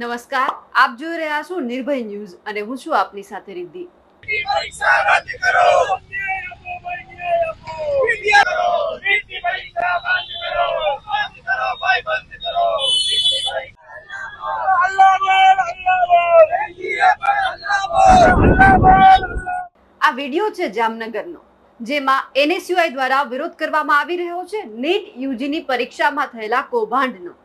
નમસ્કાર, આપ જોઈ રહ્યા છો નિર્ભય ન્યૂઝ અને હું છું આપની સાથે રિદ્ધિ. આ વીડિયો છે જામનગરનો, જેમાં એનએસયુઆઈ દ્વારા વિરોધ કરવામાં આવી રહ્યો છે નીટ યુજીની પરીક્ષામાં થયેલા કૌભાંડનો.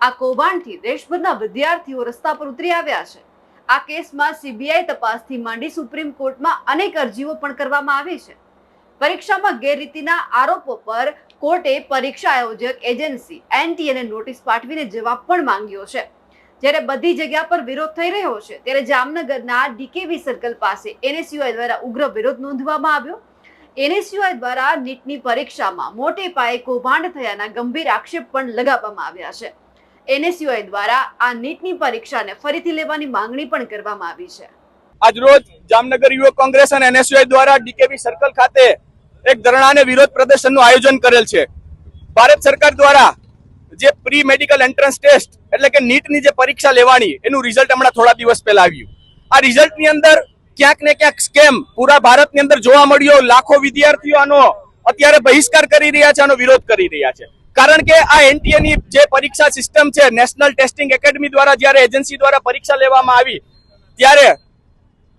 આ કૌભાંડથી દેશભરના વિદ્યાર્થીઓ રસ્તા પર ઉતરી આવ્યા છે. આ કેસમાં સીબીઆઈ તપાસથી માંડી સુપ્રીમ કોર્ટમાં અનેક અરજીઓ પણ કરવામાં આવી છે. પરીક્ષામાં ગેરરીતિના આરોપો પર કોર્ટે પરીક્ષા આયોજક એજન્સી એનટીએને નોટિસ પાઠવીને જવાબ પણ માંગ્યો છે. જ્યારે બધી જગ્યા પર વિરોધ થઈ રહ્યો છે, ત્યારે જામનગરના ડીકેવી સર્કલ પાસે એનએસયુઆઈ દ્વારા ઉગ્ર વિરોધ નોંધવામાં આવ્યો. એનએસયુઆઈ દ્વારા નીટની પરીક્ષામાં મોટે પાયે કૌભાંડ થયાના ગંભીર આક્ષેપ પણ લગાવવામાં આવ્યા છે. એનએસયુઆઈ દ્વારા આ નીટની પરીક્ષાને ફરીથી લેવાની માંગણી પણ કરવામાં આવી છે. આજરોજ જામનગર યુવક કોંગ્રેસ અને એનએસયુઆઈ દ્વારા ડીકેવી સર્કલ ખાતે એક ધરણા અને વિરોધ પ્રદર્શનનું આયોજન કરેલ છે. ભારત સરકાર દ્વારા જે પ્રી મેડિકલ એન્ટ્રન્સ ટેસ્ટ એટલે કે નીટની જે પરીક્ષા લેવાની, એનું રિઝલ્ટ હમણાં થોડા દિવસ પહેલા આવ્યું. આ રિઝલ્ટની અંદર ક્યાંક ને ક્યાંક સ્કેમ પૂરા ભારતની અંદર જોવા મળ્યો, લાખો વિદ્યાર્થીઓ આનો અત્યારે બહિષ્કાર કરી રહ્યા છે, આનો વિરોધ કરી રહ્યા છે. કારણ કે આ એનટીએ ની જે પરીક્ષા સિસ્ટમ છે નેશનલ ટેસ્ટિંગ એકેડમી દ્વારા જ્યારે એજન્સી દ્વારા પરીક્ષા લેવામાં આવી, ત્યારે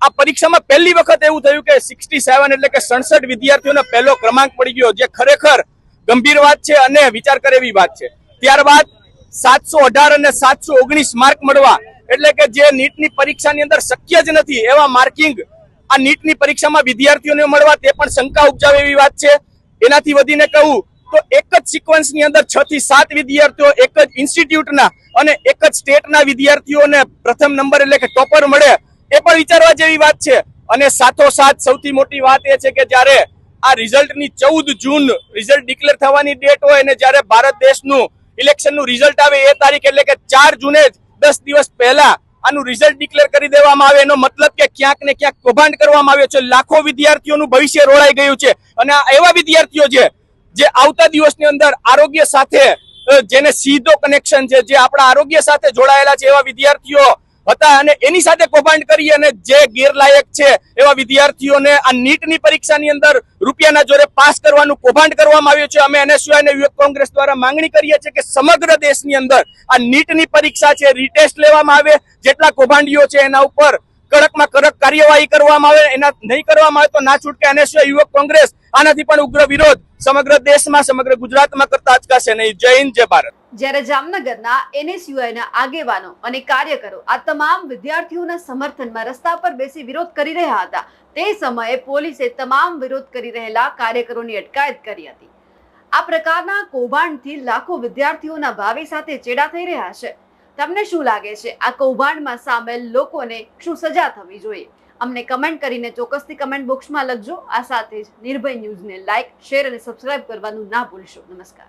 આ પરીક્ષામાં પહેલી વખત એવું થયું કે સિક્સટી સેવન એટલે કે સડસઠ વિદ્યાર્થીઓને પહેલો ક્રમાંક પડી ગયો, જે ખરેખર ગંભીર વાત છે અને વિચાર કરે એવી વાત છે. ત્યારબાદ સાતસો અઢાર અને સાતસો ઓગણીસ માર્ક મળવા, એટલે કે જે નીટની પરીક્ષાની અંદર શક્ય જ નથી એવા માર્કિંગ આ નીટની પરીક્ષામાં વિદ્યાર્થીઓને મળવા, તે પણ શંકા ઉપજાવે એવી વાત છે. એનાથી વધીને કહું તો એક જ સિક્વન્સની અંદર છ થી સાત વિદ્યાર્થીઓ એક જ ઇન્સ્ટિટ્યૂટના અને એક જ સ્ટેટના વિદ્યાર્થીઓને પ્રથમ નંબર એટલે કે ટોપર મળે, એ પણ વિચારવા જેવી વાત છે. અને સાથોસાથ સૌથી મોટી વાત એ છે કે જ્યારે આ રિઝલ્ટની ચૌદ જૂન રિઝલ્ટ ડિક્લેર થવાની ડેટ હોય અને જ્યારે ભારત દેશનું ઇલેક્શનનું રિઝલ્ટ આવે એ તારીખ એટલે કે ચાર જૂને જ દસ દિવસ પહેલા આનું રિઝલ્ટ ડિક્લેર કરી દેવામાં આવે. એનો મતલબ કે ક્યાંક ને ક્યાંક કૌભાંડ કરવામાં આવ્યો છે. લાખો વિદ્યાર્થીઓનું ભવિષ્ય રોળાઈ ગયું છે. અને આ એવા વિદ્યાર્થીઓ છે જે આવતા દિવસની અંદર આરોગ્ય સાથે જેને સીધો કનેક્શન છે, જે આપણા આરોગ્ય સાથે જોડાયેલા છે એવા વિદ્યાર્થીઓ હતા અને એની સાથે કૌભાંડ કરી અને જે ગેરલાયક છે એવા વિદ્યાર્થીઓને આ નીટની પરીક્ષાની અંદર રૂપિયાના જોરે પાસ કરવાનું કૌભાંડ કરવામાં આવ્યું છે. અમે એનએસયુઆઈ અને યુવક કોંગ્રેસ દ્વારા માંગણી કરીએ છીએ કે સમગ્ર દેશની અંદર આ નીટની પરીક્ષા છે રીટેસ્ટ લેવામાં આવે, જેટલા કૌભાંડીઓ છે એના ઉપર કડકમાં કડક કાર્યવાહી કરવામાં આવે, એના નહીં કરવામાં આવે તો ના છૂટકે એનએસયુઆઈ યુવક કોંગ્રેસ, આનાથી પણ ઉગ્ર વિરોધ સમગ્ર દેશમાં, સમગ્ર ગુજરાતમાં કરતા અચકાશે નહીં. જય હિન્દ, જય ભારત. જ્યારે જામનગરના એનએસયુઆઈના આગેવાનો અને કાર્યકરો આ તમામ વિદ્યાર્થીઓના સમર્થનમાં રસ્તા પર બેસી વિરોધ કરી રહ્યા હતા, તે સમયે પોલીસે તમામ વિરોધ કરી રહેલા કાર્યકરોની અટકાયત કરી હતી. આ પ્રકારના કૌભાંડથી લાખો વિદ્યાર્થીઓના ભાવિ સાથે ચેડા થઈ રહ્યા છે. તમને શું લાગે છે? આ કૌભાંડમાં સામેલ લોકોને શું સજા થવી જોઈએ? અમને કમેન્ટ કરીને ચોક્કસથી કમેન્ટ બોક્સમાં લખજો. આ સાથે જ નિર્ભય ન્યૂઝને લાઇક શેર અને સબસ્ક્રાઇબ કરવાનું ના ભૂલશો. નમસ્કાર.